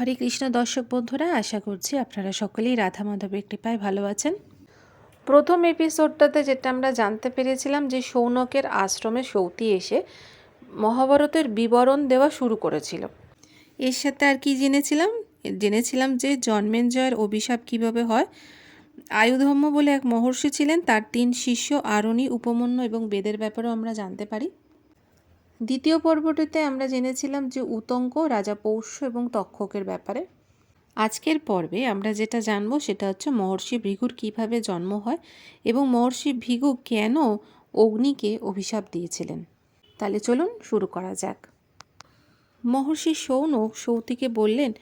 হরে কৃষ্ণ দর্শক বন্ধুরা, আশা করছি আপনারা সকলেই রাধা মাধবের কৃপায় ভালো আছেন। প্রথম এপিসোডটাতে যেটা আমরা জানতে পেরেছিলাম যে সৌনকের আশ্রমে সৌতি এসে মহাভারতের বিবরণ দেওয়া শুরু করেছিল। এর সাথে আর কি জেনেছিলাম? জেনেছিলাম যে জন্মেঞ্জয়ের অভিশাপ কীভাবে হয়? আয়ুধর্ম বলে এক মহর্ষি ছিলেন, তার তিন শিষ্য আরণি, উপমন্য এবং বেদের ব্যাপারেও আমরা জানতে পারি। দ্বিতীয় পর্বটিতে আমরা জেনেছিলাম যে উতঙ্ক রাজা পৌষ্য এবং তক্ষকের ব্যাপারে। আজকের পর্বে আমরা যেটা জানব সেটা হচ্ছে মহর্ষি ভৃগুর কীভাবে জন্ম হয় এবং মহর্ষি ভৃগু কেন অগ্নিকে অভিশাপ দিয়েছিলেন। তাহলে চলুন শুরু করা যাক। মহর্ষি সৌনক সৌতিকে বললেন,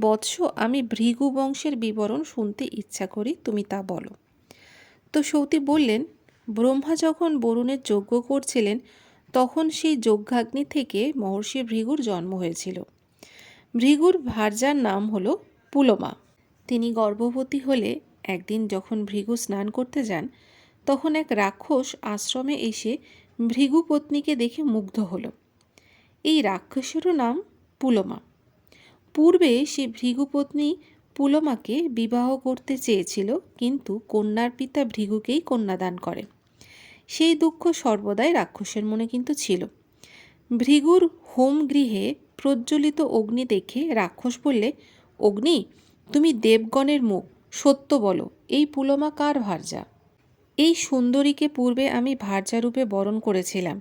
বৎস, আমি ভৃগু বংশের বিবরণ শুনতে ইচ্ছা করি, তুমি তা বলো। তো সৌতি বললেন, ব্রহ্মা যখন বরুণের যজ্ঞ করছিলেন তখন সেই যজ্ঞাগ্নি থেকে মহর্ষি ভৃগুর জন্ম হয়েছিল। ভৃগুর ভার্যার নাম হল পুলমা। তিনি গর্ভবতী হলে একদিন যখন ভৃগু স্নান করতে যান, তখন এক রাক্ষস আশ্রমে এসে ভৃগু পত্নীকে দেখে মুগ্ধ হলো। এই রাক্ষসেরও নাম পুলমা। পূর্বে সে ভৃগুপত্নী পুলমাকে বিবাহ করতে চেয়েছিল, কিন্তু কন্যার পিতা ভৃগুকেই কন্যাদান করে। সেই দুঃখ সর্বদাই রাক্ষসের মনে কিন্তু ছিল। ভৃগুর হোম গৃহে প্রজ্বলিত অগ্নি দেখে রাক্ষস বললে, অগ্নি, তুমি দেবগণের মুখ, সত্য বলো, এই পুলমা কার ভার্যা? এই সুন্দরীকে পূর্বে আমি ভার্যারূপে বরণ করেছিলাম,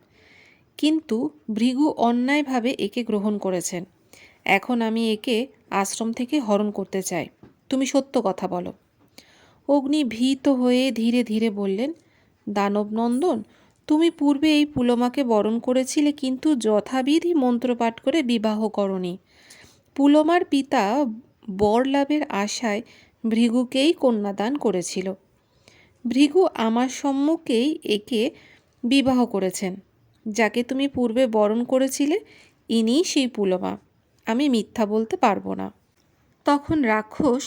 কিন্তু ভৃগু অন্যায়ভাবে একে গ্রহণ করেছেন। এখন আমি একে আশ্রম থেকে হরণ করতে চাই, তুমি সত্য কথা বলো। অগ্নি ভীত হয়ে ধীরে ধীরে বললেন দানবনন্দন, তুমি পূর্বে এই পুলমাকে বরণ করেছিলে কিন্তু যথাবিধি মন্ত্রপাঠ করে বিবাহ করনি। পুলমার পিতা বর লাভের আশায় ভৃগুকেই কন্যাদান করেছিল। ভৃগু আমার সম্মুখেই একে বিবাহ করেছেন, যাকে তুমি পূর্বে বরণ করেছিলে, ইনিই সেই পুলমা। আমি মিথ্যা বলতে পারব না। তখন রাক্ষস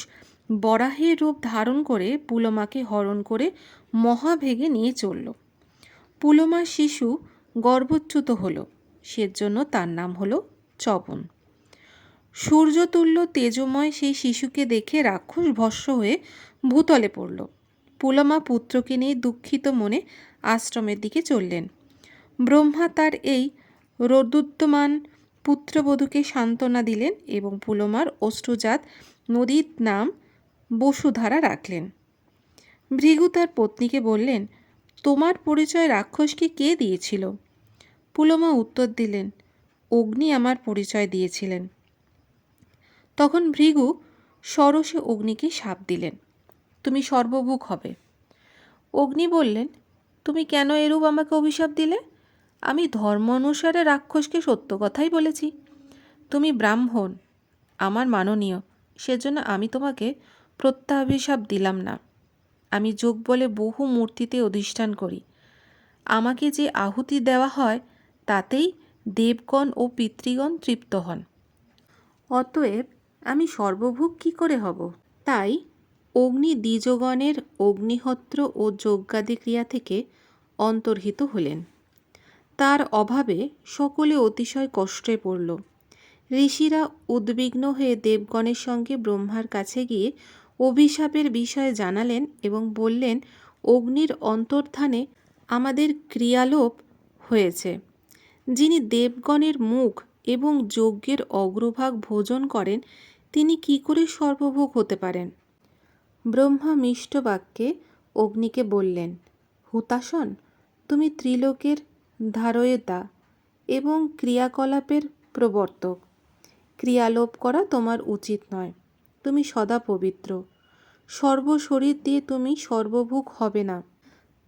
বরাহের রূপ ধারণ করে পুলমাকে হরণ করে মহাভেগে নিয়ে চলল। পুলমার শিশু গর্ভচ্যুত হল। সেজন্য তার নাম হল চবন। সূর্যতুল্য তেজময় সেই শিশুকে দেখে রাক্ষস ভস্য হয়ে ভূতলে পড়ল। পুলমা পুত্রকে নিয়ে দুঃখিত মনে আশ্রমের দিকে চললেন। ব্রহ্মা তার এই রোদুত্তমান পুত্রবধূকে সান্ত্বনা দিলেন এবং পুলমার অষ্টজাত নদীর নাম বসুধারা রাখলেন। ভৃগু তার পত্নীকে বললেন, তোমার পরিচয় রাক্ষসকে কে দিয়েছিল? পুলমা উত্তর দিলেন, অগ্নি আমার পরিচয় দিয়েছিলেন। তখন ভৃগু সরসে অগ্নিকে সাপ দিলেন, তুমি সর্বভুক হবে। অগ্নি বললেন, তুমি কেন এরূপ আমাকে অভিশাপ দিলে? আমি ধর্ম অনুসারে রাক্ষসকে সত্য কথাই বলেছি। তুমি ব্রাহ্মণ, আমার মাননীয়, সেজন্য আমি তোমাকে প্রত্যাভিশাপ দিলাম না। আমি যোগ বলে বহু মূর্তিতে অধিষ্ঠান করি। আমাকে যে আহুতি দেওয়া হয়, তাতেই দেবগণ ও পিতৃগণ তৃপ্ত হন। অতএব আমি সর্বভোগ কী করে হব? তাই অগ্নি দ্বিজগণের অগ্নিহত্র ও যজ্ঞাদি ক্রিয়া থেকে অন্তর্হিত হলেন। তার অভাবে সকলে অতিশয় কষ্টে পড়ল। ঋষিরা উদ্বিগ্ন হয়ে দেবগণের সঙ্গে ব্রহ্মার কাছে গিয়ে অভিশাপের বিষয়ে জানালেন এবং বললেন, অগ্নির অন্তর্ধানে আমাদের ক্রিয়ালোপ হয়েছে। যিনি দেবগণের মুখ এবং যজ্ঞের অগ্রভাগ ভোজন করেন, তিনি কি করে সর্বভোগ হতে পারেন? ব্রহ্মা মিষ্ট বাক্যে অগ্নিকে বললেন হুতাসন তুমি ত্রিলোকের ধারয়তা এবং ক্রিয়াকলাপের প্রবর্তক। ক্রিয়ালোপ করা তোমার উচিত নয়। তুমি সদা পবিত্র। সর্বশরীর দিয়ে তুমি সর্বভোগ হবে না।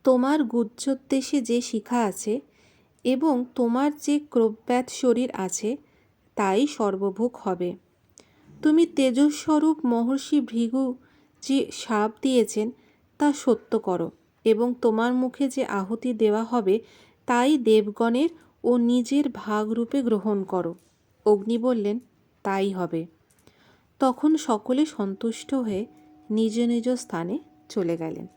তোমার গুজ্জোদ্দেশে যে শিখা আছে এবং তোমার যে ক্রব্যাত শরীর আছে, তাই সর্বভোগ হবে। তুমি তেজস্বরূপ মহর্ষি ভৃগু যে সাপ দিয়েছেন, তা সত্য করো এবং তোমার মুখে যে আহুতি দেওয়া হবে, তাই দেবগণের ও নিজের ভাগরূপে গ্রহণ করো। অগ্নি বললেন, তাই হবে। তখন সকলে সন্তুষ্ট হয়ে নিজ নিজ স্থানে চলে গেলেন।